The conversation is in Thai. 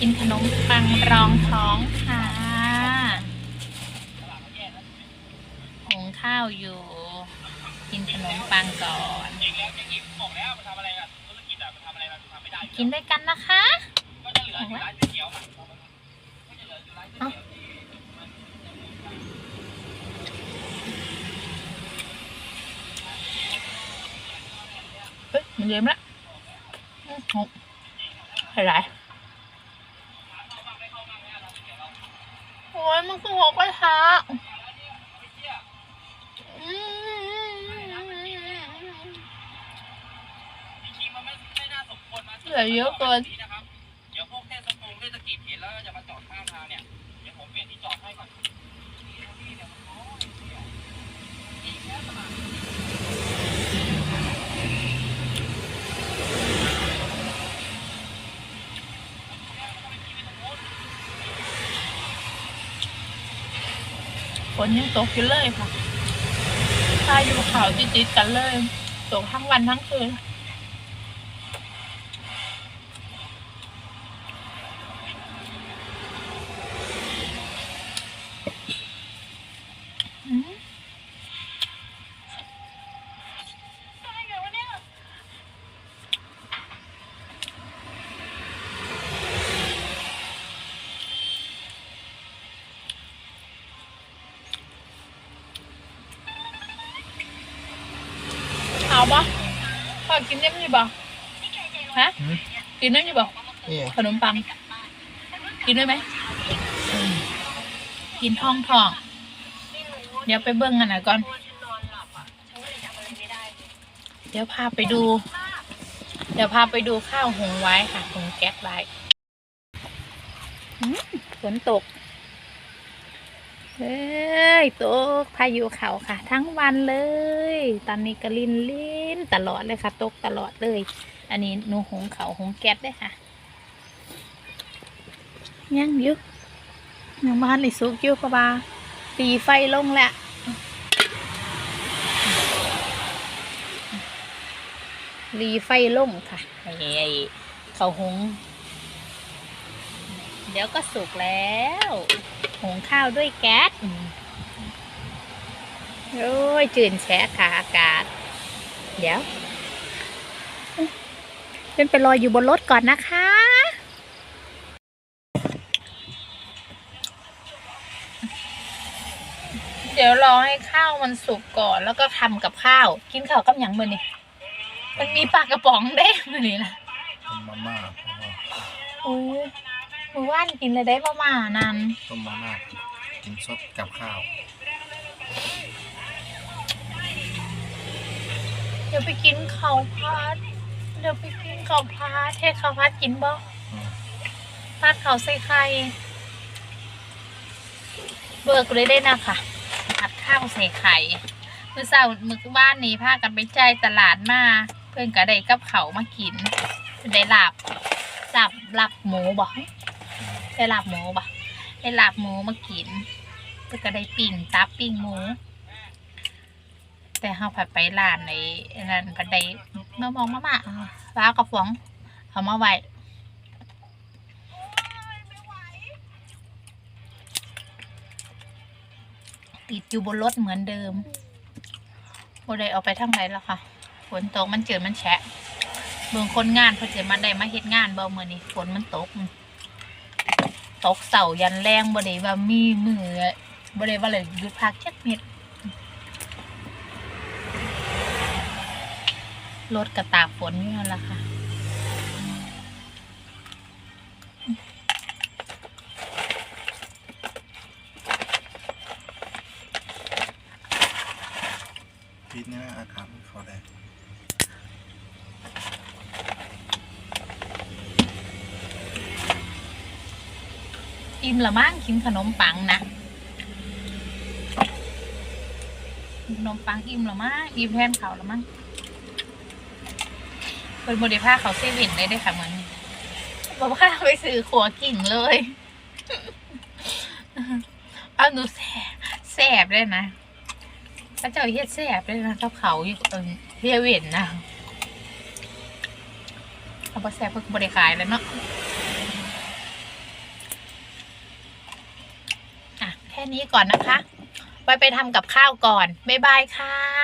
กินขนมปังรองท้องค่ะหุงข้าวอยู่ กินขนมปังก่อน กินด้วยกันนะคะเฮ้ยมันเยิ้มแล้วอะไรโอ้ยมัน คือหกไปทะอืมจริงๆมันไม่ไม่น่าเหลือเยอะเกินเดี๋ยวพวกเทศกงเทศกิจเห็นแล้วจะมาจอดข้างทางเนี่ย เดี๋ยวผมเปลี่ยนที่จอดให้ก่อน ฝนยังตกอยู่เลยค่ะพายุเขาจิดๆกันเลย ตกทั้งวันทั้งคืน กินได้ไหมบ่ฮะ กินได้ไหมบ่นี่ขนมปัง กินได้ไหม กินท้องทอง เดี๋ยวไปเบิ้งกันหน่อยก่อน เดี๋ยวพาไปดู เดี๋ยวพาไปดูข้าวหุงไว้ค่ะหุงแก๊สไว้อืมฝนตก เฮ้ยตกพายุเขาค่ะ ทั้งวันเลย ตอนนี้ก็ลินลินตลอดเลยค่ะ ตกตลอดเลย อันนี้หนูหงเขาหงแก๊สได้วยค่ะ ยังยุกยังบ้านเลยสุกยู่เพราะว่าตีไฟลงแล้วรีไฟลงค่ะไอ้เขาหง ดี๋ยวก็สุกแล้วหุงข้าวด้วยแก๊สอืมโอ้ยจืนแฉะค่ะอากาศ เดี๋ยวเป็นไปรออยู่บนรถก่อนนะคะ เดี๋ยวรอให้ข้าวมันสุกก่อนแล้วก็ทำกับข้าว กินข้าวกับหยังมือนี่มันมีปลากระป๋องเด้มือนี่นะต้มมาม่าโอ้ย มือว่านกินเลยได้ประมาณนั้นต้มมาม่ากินสดกับข้าวเดี๋ยวไปกินข้าวพัดเดี๋ยวไปกินข้าวพัดเทข้าวพัดกินบ่อืมพัดข้าวใส่ไข่เบิกเลยได้นะค่ะผัดข้าวใส่ไข่เมื่อเช้ามื้อบ้านนี้พากันไปจ่ายตลาดมาเพื่อนก็ได้กับเขาวมากินได้ลาบลาบลาบหมูบ่ ได้ลาบหมูบ่ได้ลาบหมูมากินเพื่อนก็ได้ปิ้งตับปิ้งหมู แต่เขาผัดไปร้านในนั่นผัดได้มามองมาม่าฟ้ากระป๋องเอามาไว้ติดอยู่บนรถเหมือนเดิมบ่ได้เอาไปทางไหนแล้วค่ะฝนตกมันเจิดมันแฉะเมืองคนงานพอเจิดมันได้มาเฮ็ดงานเบ่เมื่อนี้ฝนมันตก ตกเสายันแรงบ่ได้ว่ามีมือบ่ได้ว่าเลยหยุดพักจักเม็ดรถกระตากฝนนี่นั่นแหละค่ะพีทนี่นะอากาศมันเขาไอิ่มละมั้งกินขนมปังนะขนมปังอิ่มละมั้งอิ่มแทนเขาละมั้งเป็นโมเดลผ้าเขาเซเว่นได้ได้อค่ะเหมือนบอกว่าไปซื้อขัวกิ่งเลยเอาหนูแสบแสบเลยนะพระเจ้าเฮ็ดแสบเลยนะกับเขาอยู่เออเฮียเว่นนะเขาบอแสบเพิ่งบริขายแล้วเนาะ นี้ก่อนนะคะไว้ไปทำกับข้าวก่อน บ๊ายบายค่ะ